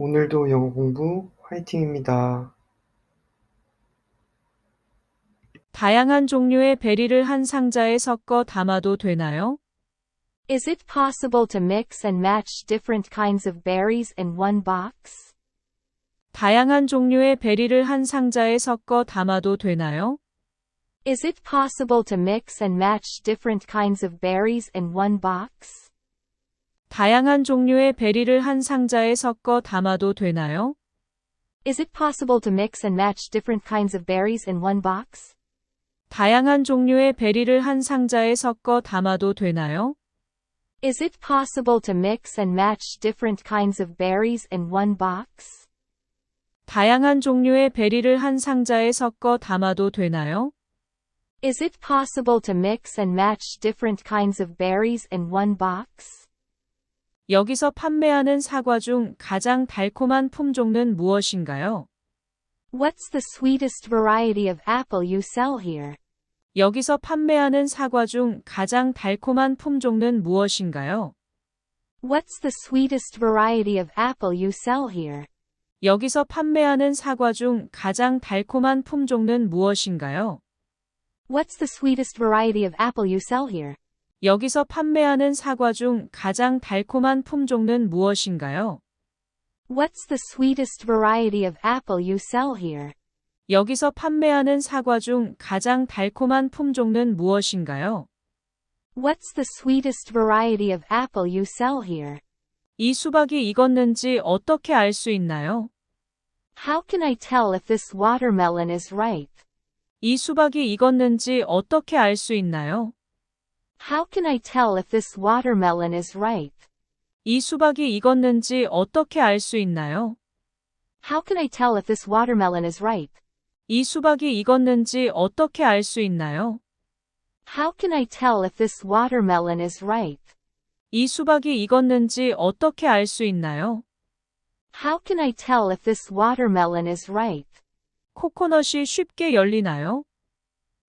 오늘도 영어 공부 화이팅입니다. 다양한 종류의 베리를 한 상자에 섞어 담아도 되나요? Is it possible to mix and match different kinds of berries in one box? 다양한 종류의 베리를 한 상자에 섞어 담아도 되나요? Is it possible to mix and match different kinds of berries in one box? 다양한 종류의 베리를 한 상자에 섞어 담아도 되나요? Is it possible to mix and match different kinds of berries in one box? 다양한 종류의 베리를 한 상자에 섞어 담아도 되나요? Is it possible to mix and match different kinds of berries in one box? 다양한 종류의 베리를 한 상자에 섞어 담아도 되나요? Is it possible to mix and match different kinds of berries in one box? 여기서 판매하는 사과 중 가장 달콤한 품종은 무엇인가요? What's the sweetest variety of apple you sell here? 여기서 판매하는 사과 중 가장 달콤한 품종은 무엇인가요? What's the sweetest variety of apple you sell here? 여기서 판매하는 사과 중 가장 달콤한 품종은 무엇인가요? What's the sweetest variety of apple you sell here? 여기서 판매하는 사과 중 가장 달콤한 품종은 무엇인가요? What's the sweetest variety of apple you sell here? 여기서 판매하는 사과 중 가장 달콤한 품종은 무엇인가요? What's the sweetest variety of apple you sell here? 이 수박이 익었는지 어떻게 알 수 있나요? How can I tell if this watermelon is ripe? 이 수박이 익었는지 어떻게 알 수 있나요? How can I tell if this watermelon is ripe? 이 수박이 익었는지 어떻게 알 수 있나요? How can I tell if this watermelon is ripe? 이 수박이 익었는지 어떻게 알 수 있나요? How can I tell if this watermelon is ripe? 이 수박이 익었는지 어떻게 알 수 있나요? How can I tell if this watermelon is ripe? 코코넛이 쉽게 열리나요?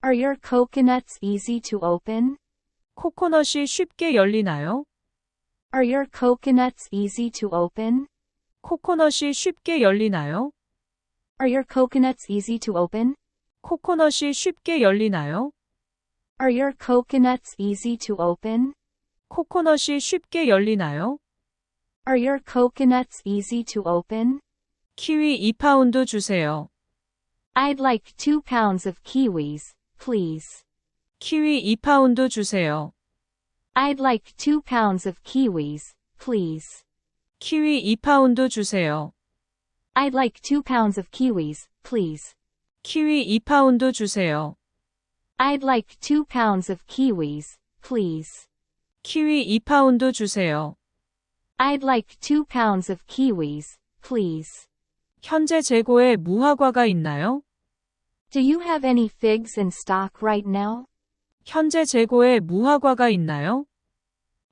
Are your coconuts easy to open? 코코넛이 쉽게 열리나요? Are your coconuts easy to open? 코코넛이 쉽게 열리나요? Are your coconuts easy to open? 코코넛이 쉽게 열리나요? Are your coconuts easy to open? 코코넛이 쉽게 열리나요? Are your coconuts easy to open? 키위 2파운드 주세요. I'd like two pounds of kiwis, please. 키위 2파운드 주세요. I'd like two pounds of kiwis, please. 키위 2파운드 주세요. I'd like two pounds of kiwis, please. 키위 2파운드 주세요. I'd like two pounds of kiwis, please. 키위 2파운드 주세요. I'd like two pounds of kiwis, please. 현재 재고에 무화과가 있나요? Do you have any figs in stock right now? 현재 재고에 무화과가 있나요?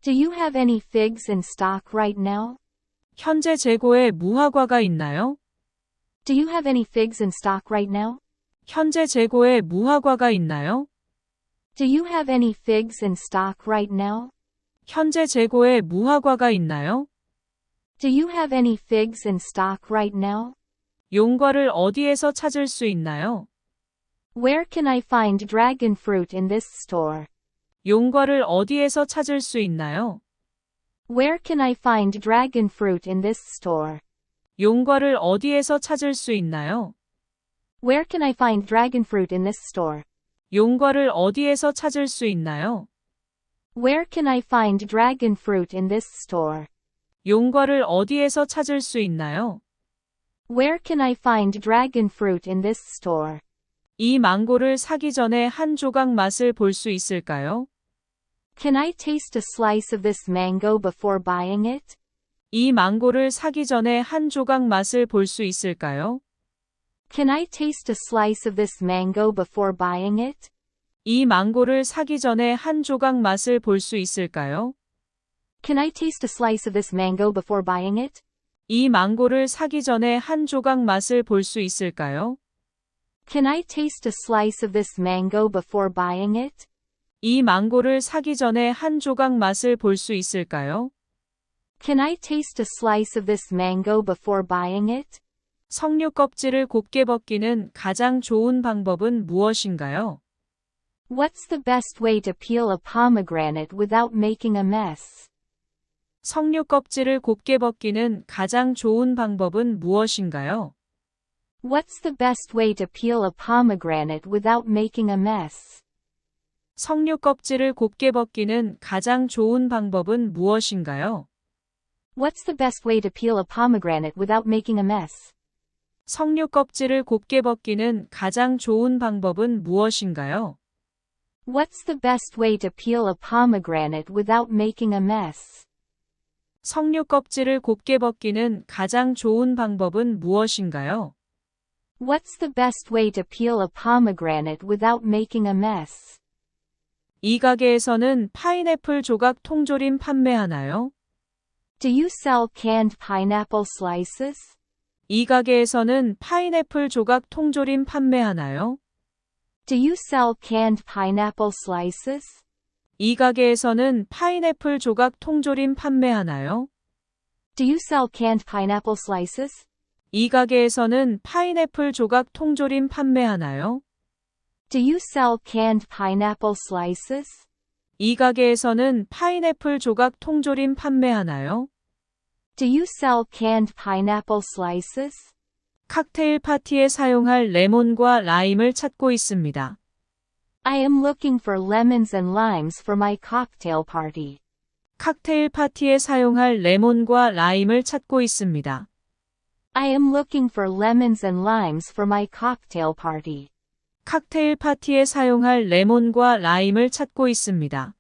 Do you have any figs in stock right now? 현재 재고에 무화과가 있나요? Do you have any figs in stock right now? 현재 재고에 무화과가 있나요? Do you have any figs in stock right now? 현재 재고에 무화과가 있나요? Do you have any figs in stock right now? 용과를 어디에서 찾을 수 있나요? Where can I find dragon fruit in this store? 용과를 어디에서 찾을 수 있나요? Where can I find dragon fruit in this store? 용과를 어디에서 찾을 수 있나요? Where can I find dragon fruit in this store? 용과를 어디에서 찾을 수 있나요? Where can I find dragon fruit in this store? 용과를 어디에서 찾을 수 있나요? Where can I find dragon fruit in this store? 이 망고를 사기 전에 한 조각 맛을 볼 수 있을까요? Can I taste a slice of this mango before buying it? 이 망고를 사기 전에 한 조각 맛을 볼 수 있을까요? Can I taste a slice of this mango before buying it? 이 망고를 사기 전에 한 조각 맛을 볼 수 있을까요? Can I taste a slice of this mango before buying it? 이 망고를 사기 전에 한 조각 맛을 볼 수 있을까요? Can I taste a slice of this mango before buying it? 이 망고를 사기 전에 한 조각 맛을 볼 수 있을까요? Can I taste a slice of this mango before buying it? 석류 껍질을 곱게 벗기는 가장 좋은 방법은 무엇인가요? What's the best way to peel a pomegranate without making a mess? 석류 껍질을 곱게 벗기는 가장 좋은 방법은 무엇인가요? What's the best way to peel a pomegranate without making a mess? 석류 껍질을 곱게 벗기는 가장 좋은 방법은 무엇인가요? What's the best way to peel a pomegranate without making a mess? 석류 껍질을 곱게 벗기는 가장 좋은 방법은 무엇인가요? What's the best way to peel a pomegranate without making a mess? 석류 껍질을 곱게 벗기는 가장 좋은 방법은 무엇인가요? What's the best way to peel a pomegranate without making a mess? 이 가게에서는 파인애플 조각 통조림 판매하나요? Do you sell canned pineapple slices? 이 가게에서는 파인애플 조각 통조림 판매하나요? Do you sell canned pineapple slices? 이 가게에서는 파인애플 조각 통조림 판매하나요? Do you sell canned pineapple slices? 이 가게에서는 파인애플 조각 통조림 판매하나요? Do you sell canned pineapple slices? 이 가게에서는 파인애플 조각 통조림 판매하나요? Do you sell canned pineapple slices? 칵테일 파티에 사용할 레몬과 라임을 찾고 있습니다. I am looking for lemons and limes for my cocktail party. 칵테일 파티에 사용할 레몬과 라임을 찾고 있습니다. I am looking for lemons and limes for my cocktail party. 칵테일 파티에 사용할 레몬과 라임을 찾고 있습니다.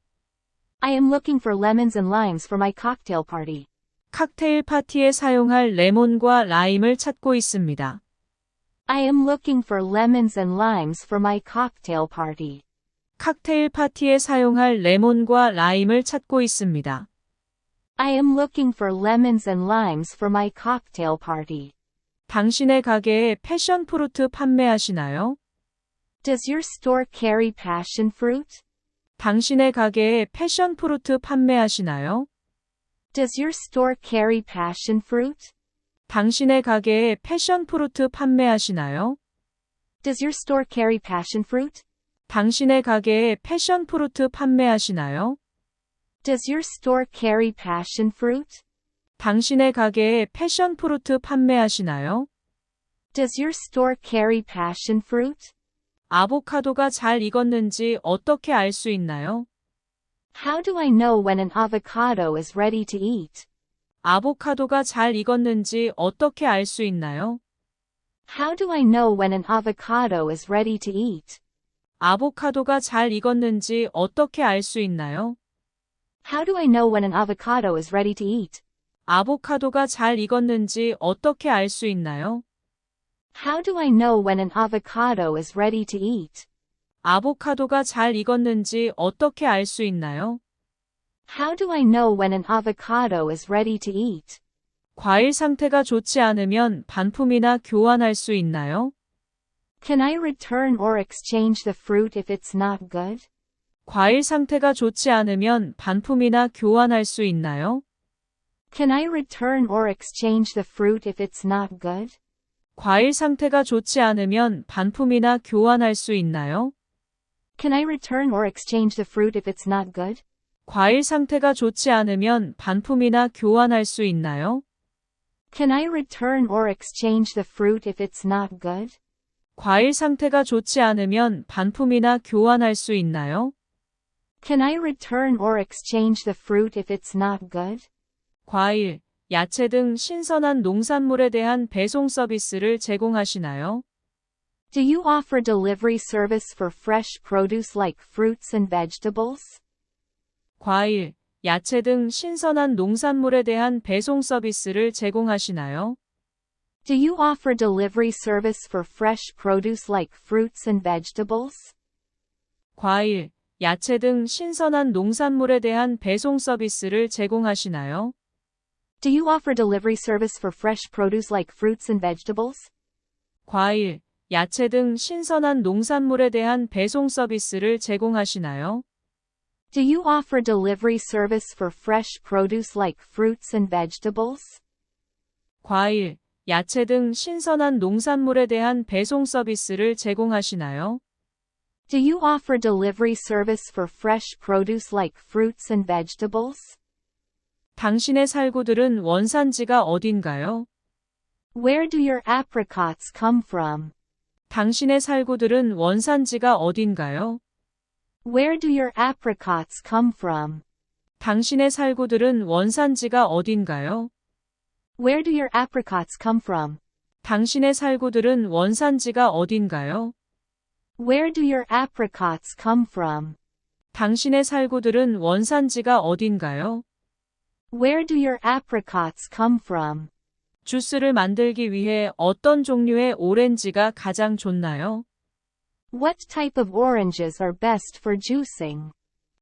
I am looking for lemons and limes for my cocktail party. 칵테일 파티에 사용할 레몬과 라임을 찾고 있습니다. I am looking for lemons and limes for my cocktail party. 칵테일 파티에 사용할 레몬과 라임을 찾고 있습니다. I am looking for lemons and limes for my cocktail party. 당신의 가게에 패션 프루트 판매하시나요? Does your store carry passion fruit? 당신의 가게에 패션 프루트 판매하시나요? Does your store carry passion fruit? 당신의 가게에 패션 프루트 판매하시나요? Does your store carry passion fruit? 당신의 가게에 패션 프루트 판매하시나요? Does your store carry passion fruit? 당신의 가게에 패션 프루트 판매하시나요? Does your store carry passion fruit? 아보카도가 잘 익었는지 어떻게 알 수 있나요? How do I know when an avocado is ready to eat? 아보카도가 잘 익었는지 어떻게 알 수 있나요? How do I know when an avocado is ready to eat? 아보카도가 잘 익었는지 어떻게 알 수 있나요? How do I know when an avocado is ready to eat? 아보카도가 잘 익었는지 어떻게 알 수 있나요? How do I know when an avocado is ready to eat? 아보카도가 잘 익었는지 어떻게 알 수 있나요? How do I know when an avocado is ready to eat? 과일 상태가 좋지 않으면 반품이나 교환할 수 있나요? Can I return or exchange the fruit if it's not good? 과일 상태가 좋지 않으면 반품이나 교환할 수 있나요? Can I return or exchange the fruit if it's not good? 과일 상태가 좋지 않으면 반품이나 교환할 수 있나요? Can I return or exchange the fruit if it's not good? 과일 상태가 좋지 않으면 반품이나 교환할 수 있나요? Can I return or exchange the fruit if it's not good? 과일 상태가 좋지 않으면 반품이나 교환할 수 있나요? Can I return or exchange the fruit if it's not good? 과일, 야채 등 신선한 농산물에 대한 배송 서비스를 제공하시나요? Do you offer delivery service for fresh produce like fruits and vegetables? 과일, 야채 등 신선한 농산물에 대한 배송 서비스를 제공하시나요? Do you offer delivery service for fresh produce like fruits and vegetables? 과일, 야채 등 신선한 농산물에 대한 배송 서비스를 제공하시나요? Do you offer delivery service for fresh produce like fruits and vegetables? 과일, 야채 등 신선한 농산물에 대한 배송 서비스를 제공하시나요? Do you offer delivery service for fresh produce like fruits and vegetables? 과일, 야채 등 신선한 농산물에 대한 배송 서비스를 제공하시나요? Do you offer delivery service for fresh produce like fruits and vegetables? 당신의 살구들은 원산지가 어딘가요? Where do your apricots come from? 당신의 살구들은 원산지가 어딘가요? Where do your apricots come from? 당신의 살구들은 원산지가 어딘가요? Where do your apricots come from? 당신의 살구들은 원산지가 어딘가요? Where do your apricots come from? 당신의 살구들은 원산지가 어딘가요? Where do your apricots come from? 주스를 만들기 위해 어떤 종류의 오렌지가 가장 좋나요? What type of oranges are best for juicing?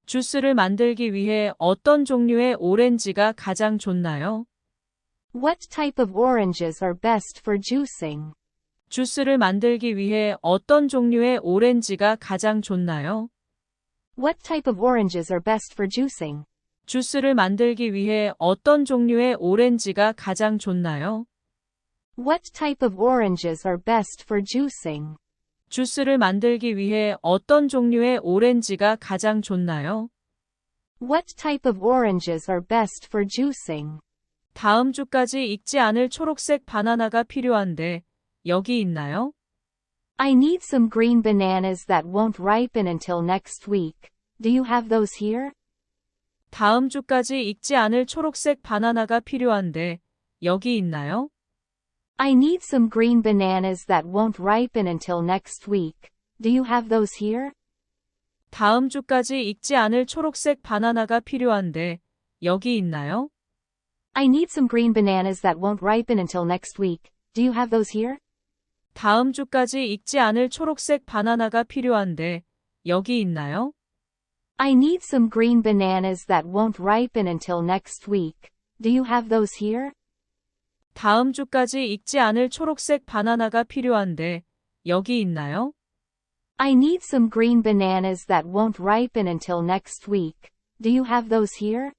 주스를 만들기 위해 어떤 종류의 오렌지가 가장 좋나요? What type of oranges are best for juicing? 주스를 만들기 위해 어떤 종류의 오렌지가 가장 좋나요? What type of oranges are best for juicing? 주스를 만들기 위해 어떤 종류의 오렌지가 가장 좋나요? What type of oranges are best for juicing? 주스를 만들기 위해 어떤 종류의 오렌지가 가장 좋나요? What type of oranges are best for juicing? 다음 주까지 익지 않을 초록색 바나나가 필요한데 여기 있나요? I need some green bananas that won't ripen until next week. Do you have those here? 다음 주까지 익지 않을 초록색 바나나가 필요한데 여기 있나요? I need some green bananas that won't ripen until next week. Do you have those here? 다음 주까지 익지 않을 초록색 바나나가 필요한데 여기 있나요? I need some green bananas that won't ripen until next week. Do you have those here? 다음 주까지 익지 않을 초록색 바나나가 필요한데 여기 있나요? I need some green bananas that won't ripen until next week. Do you have those here? 다음 주까지 익지 않을 초록색 바나나가 필요한데 여기 있나요? I need some green bananas that won't ripen until next week. Do you have those here?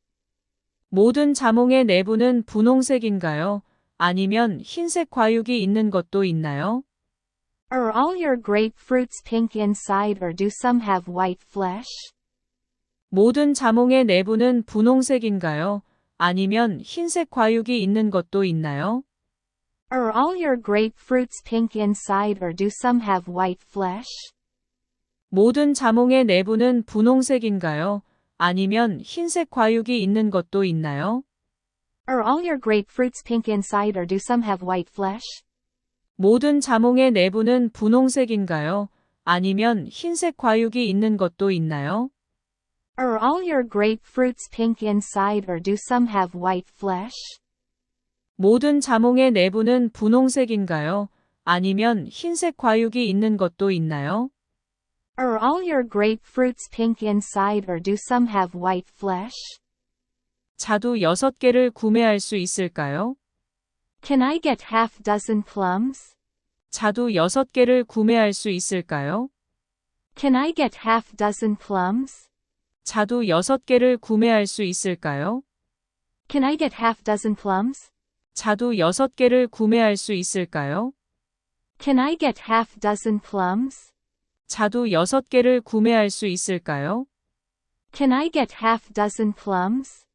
모든 자몽의 내부는 분홍색인가요? 아니면 흰색 과육이 있는 것도 있나요? Are all your grapefruits pink inside or do some have white flesh? 모든 자몽의 내부는 분홍색인가요? 아니면 흰색 과육이 있는 것도 있나요? Are all your grapefruits pink inside or do some have white flesh? 모든 자몽의 내부는 분홍색인가요? 아니면 흰색 과육이 있는 것도 있나요? Are all your grapefruits pink inside or do some have white flesh? 모든 자몽의 내부는 분홍색인가요? 아니면 흰색 과육이 있는 것도 있나요? Are all your grapefruits pink inside or do some have white flesh? 모든 자몽의 내부는 분홍색인가요? 아니면 흰색 과육이 있는 것도 있나요? Are all your grapefruits pink inside or do some have white flesh? 자두 6개를 구매할 수 있을까요? Can I get half dozen plums? 자두 6개를 구매할 수 있을까요? Can I get half dozen plums? 자두 6개를 구매할 수 있을까요? Can I get half dozen plums? 자두 6개를 구매할 수 있을까요? Can I get half dozen plums? 자두 6개를 구매할 수 있을까요? Can I get half dozen plums?